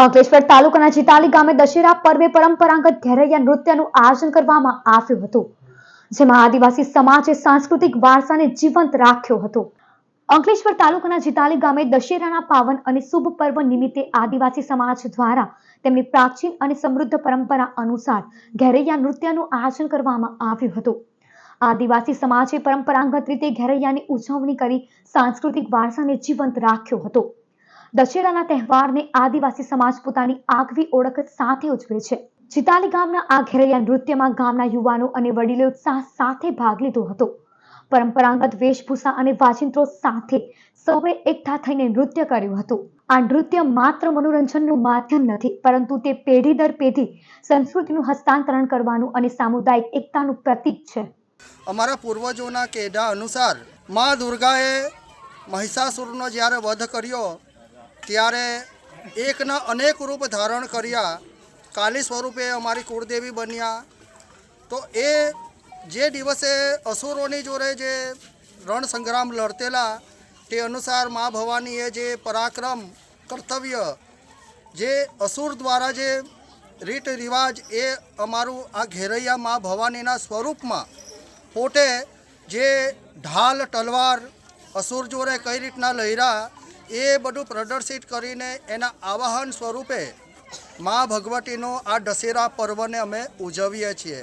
અંકલેશ્વર તાલુકાના જીતાલી ગામે દશેરા પર્વે પરંપરાગત ઘેરૈયા નૃત્યનું આયોજન કરવામાં આવ્યું હતું, જેમાં આદિવાસી સમાજે સાંસ્કૃતિક વારસાને જીવંત રાખ્યો હતો. અંકલેશ્વર તાલુકાના જીતાલી ગામે દશેરાના પાવન અને શુભ પર્વ નિમિત્તે આદિવાસી સમાજ દ્વારા તેમની પ્રાચીન અને સમૃદ્ધ પરંપરા અનુસાર ઘેરૈયા નૃત્યનું આયોજન કરવામાં આવ્યું હતું. આદિવાસી સમાજે પરંપરાગત રીતે ઘેરૈયાની ઉજવણી કરી સાંસ્કૃતિક વારસાને જીવંત રાખ્યો હતો. દશેરાના તહેવારને આદિવાસી સમાજ પોતાની આગવી ઓળખ સાથે ઉજવે છે. ચિતાલી ગામના આ ઘેરૈયા નૃત્યમાં ગામના યુવાનો અને વડીલો ઉત્સાહ સાથે ભાગ લીધો હતો. પરંપરાગત વેશભૂષા અને વાજિંત્રો સાથે સૌએ એકઠા થઈને નૃત્ય કર્યું હતું. આ નૃત્ય માત્ર મનોરંજનનું માધ્યમ નથી, પરંતુ તે પેઢી દર પેઢી સંસ્કૃતિનું હસ્તાંતરણ કરવાનું અને સામુદાયિક એકતાનું પ્રતીક છે. અમારા પૂર્વજોના કહેડા અનુસાર, મા દુર્ગાએ મહિષાસુરનો જ્યારે વધ કર્યો ત્યારે એકના અનેક રૂપ ધારણ કર્યા. કાલી સ્વરૂપે અમારી કુળદેવી બન્યા. તો એ જે દિવસે અસુરોની જોડે જે રણ સંગ્રામ લડતેલા, તે અનુસાર મા ભવાનીએ જે પરાક્રમ કર્તવ્ય, જે અસુર દ્વારા જે રીત રિવાજ એ અમારું આ ઘેરૈયા મા ભવાનીના સ્વરૂપમાં પોતે જે ઢાલ, તલવાર અસુર જોડે કઈ રીતના લહેરા એ બધું પ્રદર્શિત કરીને એના આવાહન સ્વરૂપે મા ભગવતીનો આ દશેરા પર્વને અમે ઉજવીએ છીએ.